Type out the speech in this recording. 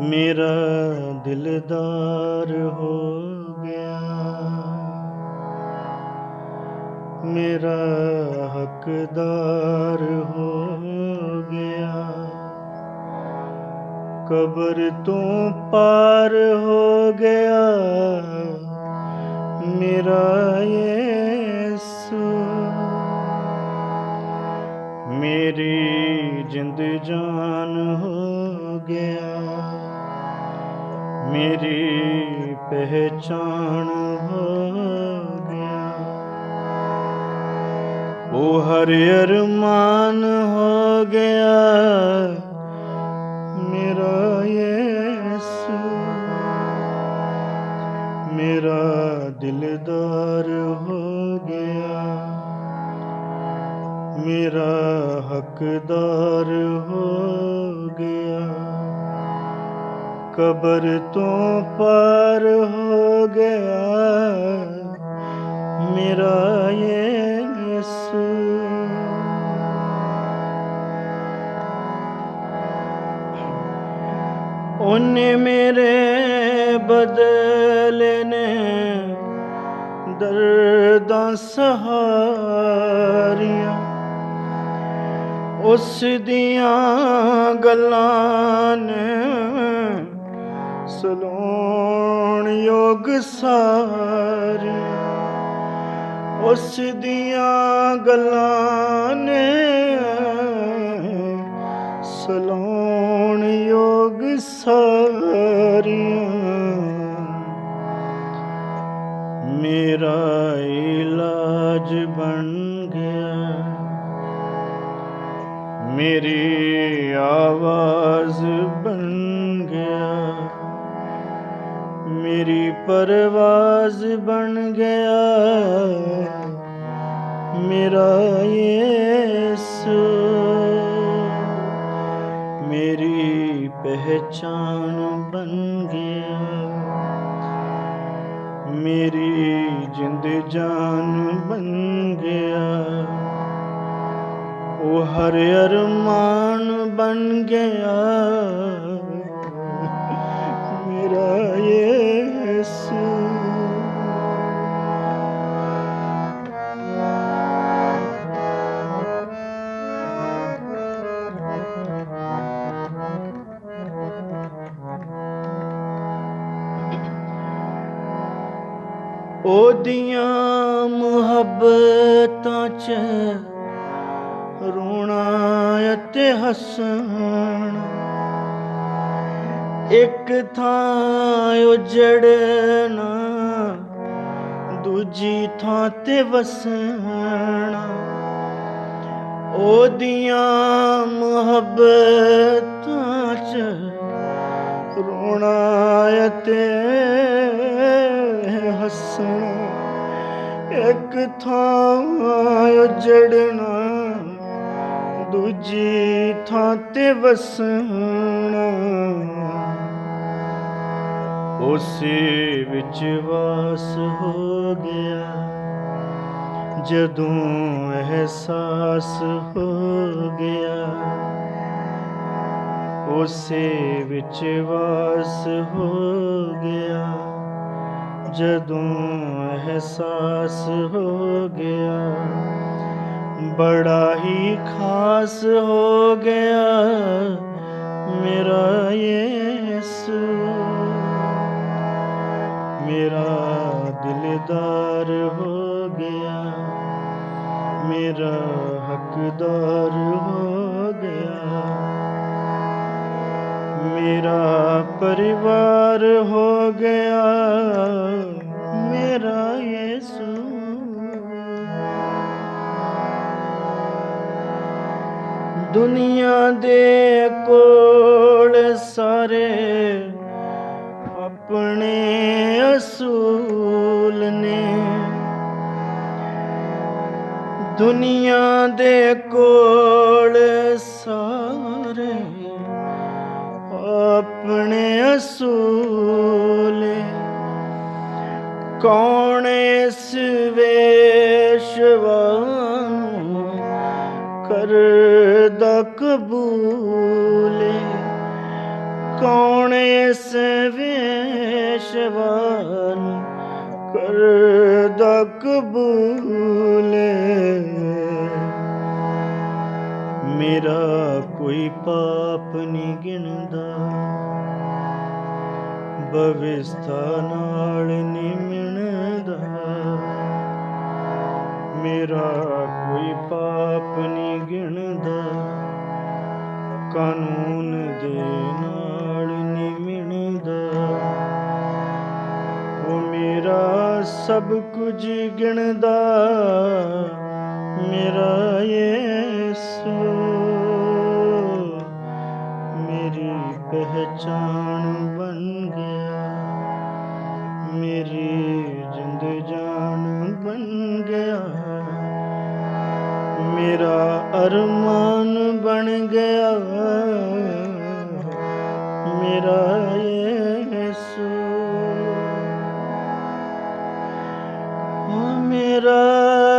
ਮੇਰਾ ਦਿਲਦਾਰ ਹੋ ਗਿਆ। ਮੇਰਾ ਹੱਕਦਾਰ ਹੋ ਗਿਆ। ਕਬਰ ਤੋਂ ਪਾਰ ਹੋ ਗਿਆ। ਮੇਰਾ ਯੇਸੂ, ਮੇਰੀ ਜਿੰਦ ਜਾਨ ਹੋ ਗਿਆ। ਮੇਰੀ ਪਹਿਚਾਣ ਹੋ ਗਿਆ ਉਹ ਹਰ ਅਰਮਾਨ ਹੋ ਗਿਆ। ਮੇਰਾ ਯੇਸੂ। ਮੇਰਾ ਦਿਲਦਾਰ ਹੋ ਗਿਆ। ਮੇਰਾ ਹੱਕਦਾਰ ਹੋ ਗਿਆ। ਕਬਰ ਤੋਂ ਪਾਰ ਹੋ ਗਿਆ। ਮੇਰਾ ਯੇਸੂ ਉਹਨੇ ਮੇਰੇ ਬਦਲੇ ਨੇ ਦਰਦਾਂ ਸਹਾਰੀਆਂ। ਉਸ ਦੀਆਂ ਗੱਲਾਂ ਨੇ ਸਲੋਣ ਯੋਗ ਸਾਰੀਆਂ ਉਸ ਦੀਆਂ ਗੱਲਾਂ ਨੇ ਸਲੋਣ ਯੋਗ ਸਾਰੀਆਂ। ਮੇਰਾ ਇਲਾਜ ਬਣ ਗਿਆ। ਮੇਰੀ ਆਵਾਜ਼ ਬਣ ਮੇਰੀ ਪਰਵਾਜ਼ ਬਣ ਗਿਆ। ਮੇਰਾ ਯੇਸੂ, ਮੇਰੀ ਪਹਿਚਾਨ ਬਣ ਗਿਆ। ਮੇਰੀ ਜਿੰਦ ਜਾਨ ਬਣ ਗਿਆ। ਉਹ ਹਰ ਅਰਮਾਨ ਬਣ ਗਿਆ। ਉਹਦੀਆਂ ਮੁਹੱਬਤਾਂ 'ਚ ਰੋਣਾ ਅਤੇ ਹੱਸਣਾ। ਇੱਕ ਥਾਂ ਉਜੜਨਾ ਦੂਜੀ ਥਾਂ ਤੇ ਵਸਣਾ। ਉਹਦੀਆਂ ਮੁਹੱਬਤਾਂ 'ਚ ਰੋਣਾ ਅਤੇ ਹੱਸਣਾ। ਇੱਕ ਥਾਂ ਉਜੜਨਾ ਦੂਜੀ ਥਾਂ ਤੇ ਵਸਣਾ। ਉਸੇ ਵਿੱਚ ਵਾਸ ਹੋ ਗਿਆ। ਜਦੋਂ ਅਹਿਸਾਸ ਹੋ ਗਿਆ। ਉਸੇ ਵਿੱਚ ਵਾਸ ਹੋ ਗਿਆ। ਜਦੋਂ ਅਹਿਸਾਸ ਹੋ ਗਿਆ, ਬੜਾ ਹੀ ਖਾਸ ਹੋ ਗਿਆ ਮੇਰਾ ਯੇਸੂ। ਮੇਰਾ ਦਿਲਦਾਰ ਹੋ ਗਿਆ, ਮੇਰਾ ਹੱਕਦਾਰ ਹੋ ਗਿਆ, ਮੇਰਾ ਪਰਿਵਾਰ ਹੋ ਗਿਆ। ਮੇਰਾ ਯੇਸੂ। ਦੁਨੀਆ ਦੇ ਕੋਲ ਸਾਰੇ ਆਪਣੇ ਅਸੂਲ ਨੇ। ਦੁਨੀਆ ਦੇ ਕੋਲ ਸਾਰੇ ਆਪਣੇ ਅਸੂਲ ਕੌਣ ਇਸ ਵੇਸ਼ਵਾ ਨੂੰ ਕਰਦਾ ਕਬੂਲ? ਕੌਣ ਇਸ ਵੇਸ਼ਵਾਨ ਕਰਦਾ ਕਬੂਲੇ? ਮੇਰਾ ਕੋਈ ਪਾਪ ਨਹੀਂ ਗਿਣਦਾ। ਬਵਿਸਥਾ ਨਾਲ ਨਹੀਂ ਮਿਣਦਾ। ਮੇਰਾ ਕੋਈ ਪਾਪ ਨਹੀਂ ਗਿਣਦਾ। ਕਾਨੂੰਨ ਦੇ ਨਾਲ ਨਹੀਂ ਮਿਣਦਾ। ਉਹ ਮੇਰਾ ਸਭ ਕੁਝ ਗਿਣਦਾ। ਜਾਨ ਬਣ ਗਿਆ। ਮੇਰੀ ਜਿੰਦ ਜਾਨ ਬਣ ਗਿਆ। ਮੇਰਾ ਅਰਮਾਨ ਬਣ ਗਿਆ। ਮੇਰਾ ਯੇਸੂ ਮੇਰਾ